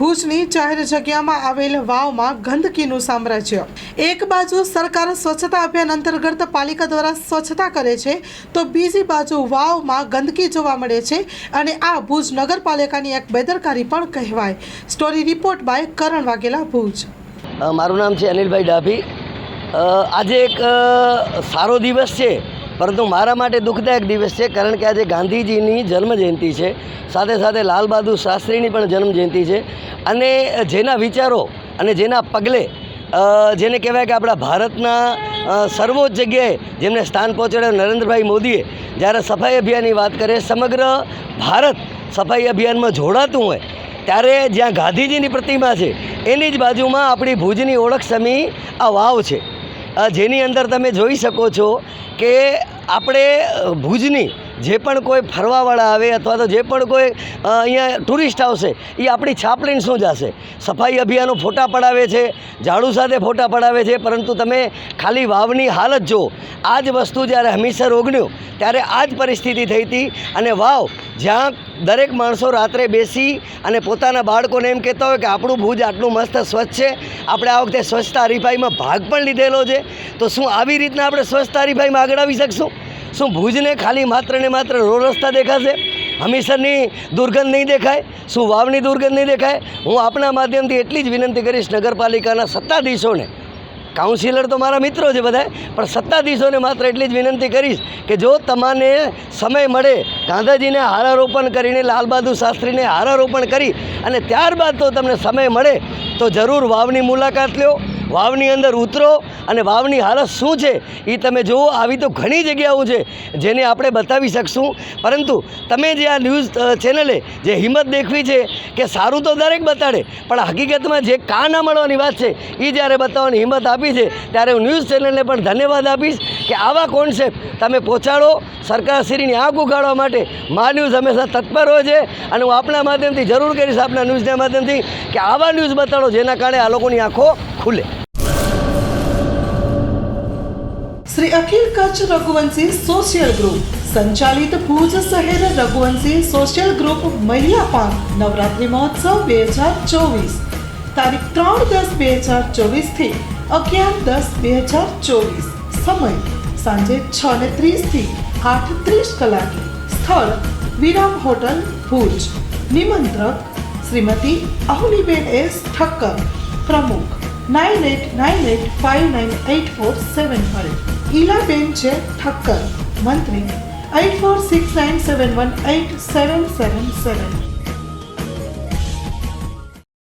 ભુજની જાહેર જગ્યામાં આવેલ વાવમાં ગંદકીનું સામ્રાજ્ય. એક બાજુ સરકાર સ્વચ્છતા અભિયાન અંતર્ગત પાલિકા દ્વારા સ્વચ્છતા કરે છે, તો બીજી બાજુ વાવમાં ગંદકી જોવા મળે છે અને આ ભુજ નગરપાલિકાની એક બેદરકારી પણ કહેવાય. Story report by Karan Vaghela, Bhuj. મારું નામ છે અનિલભાઈ ડાભી. આજે એક સારો દિવસ છે. પરંતુ મારા માટે દુઃખદાયક દિવસ છે કારણ કે આજે ગાંધીજીની જન્મજયંતિ છે. સાથે સાથે લાલ બહાદુર શાસ્ત્રીની પણ જન્મજયંતિ છે. અને જેના વિચારો અને જેના પગલે જેને કહેવાય કે આપણા ભારતના સર્વોચ્ચ જગ્યાએ જેમને સ્થાન પહોંચાડ્યું નરેન્દ્રભાઈ મોદીએ, જ્યારે સફાઈ અભિયાનની વાત કરે, સમગ્ર ભારત સફાઈ અભિયાનમાં જોડાતું હોય, ત્યારે જ્યાં ગાંધીજીની પ્રતિમા છે, એની જ બાજુમાં આપણી ભુજની ઓળખ સમી આ વાવ છે. જેની અંદર તમે જોઈ શકો છો કે આપણે ભુજની જે પણ કોઈ ફરવાવાળા આવે અથવા તો જે પણ કોઈ અહીંયા ટુરિસ્ટ આવશે, એ આપણી છાપ લઈને શું જશે સફાઈ અભિયાનો ફોટા પડાવે છે, ઝાડુ સાથે ફોટા પડાવે છે, પરંતુ તમે ખાલી વાવની હાલત જુઓ. આ જ વસ્તુ જ્યારે હમીસર ઓગણ્યું, ત્યારે આ જ પરિસ્થિતિ થઈ હતી. અને વાવ, જ્યાં દરેક માણસો રાત્રે બેસી અને પોતાના બાળકોને એમ કહેતા હોય કે આપણું ભુજ આટલું મસ્ત સ્વચ્છ છે, આપણે આ વખતે સ્વચ્છતા હરીફાઈમાં ભાગ પણ લીધેલો છે. તો શું આવી રીતના આપણે સ્વચ્છતા હરીફાઈમાં આગળ આવી શકશું? શું ભુજને ખાલી માત્ર ને માત્ર રોડ રસ્તા દેખાશે? હમીસરની દુર્ગંધ નહીં દેખાય? શું વાવની દુર્ગંધ નહીં દેખાય? હું આપના માધ્યમથી એટલી જ વિનંતી કરીશ નગરપાલિકાના સત્તાધીશોને. કાઉન્સિલર તો મારા મિત્રો છે બધા પણ સત્તાધીશોને માત્ર એટલી જ વિનંતી કરીશ કે જો તમને સમય મળે, ગાંધાજીને હારારોપણ કરીને લાલ બહાદુર શાસ્ત્રીને હારારોપણ કરી, અને ત્યારબાદ તો તમને સમય મળે, તો જરૂર વાવની મુલાકાત લ્યો. વાવની અંદર ઉતરો અને વાવની હાલત શું છે એ તમે જુઓ. આવી તો ઘણી જગ્યાઓ છે જેને આપણે બતાવી શકશું. પરંતુ તમે જે આ ન્યૂઝ ચેનલે જે હિંમત દેખવી છે કે સારું તો દરેક બતાડે, પણ હકીકતમાં જે કા ના મળવાની વાત છે એ જ્યારે બતાવવાની હિંમત આપી છે, ત્યારે હું ન્યૂઝ ચેનલને પણ ધન્યવાદ આપીશ કે આવા કોન્સેપ્ટ તમે પહોંચાડો. સરકારશ્રીની આંખ ઉગાડવા માટે મા ન્યૂઝ હંમેશા તત્પર હોય છે અને હું આપણા માધ્યમથી જરૂર કરીશ આપણા ન્યૂઝના માધ્યમથી કે આવા ન્યૂઝ બતાડો જેના કારણે આ લોકોની આંખો ખુલે શ્રી અખિલ કચ્છ રઘુવંશી સોશિયલ ગ્રુપ સંચાલિત ભુજ શહેર રઘુવંશી સોશિયલ ગ્રુપ મહિલા નવરાત્રિ મહોત્સવ બે હજાર ચોવીસ તારીખ ત્રણ દસ બે હજાર ચોવીસથી અગિયાર દસ બે હજાર ચોવીસ સમય સાંજે છ ને ત્રીસથી આઠ ત્રીસ કલાકે સ્થળ વિરામ હોટલ ભુજ નિમંત્રક શ્રીમતી અહુલીબેન એસ ઠક્કર પ્રમુખ nine eight nine eight five nine eight four seven five Ilaben છે ઠક્કર, મંત્રી. Eight four six nine seven one eight seven seven seven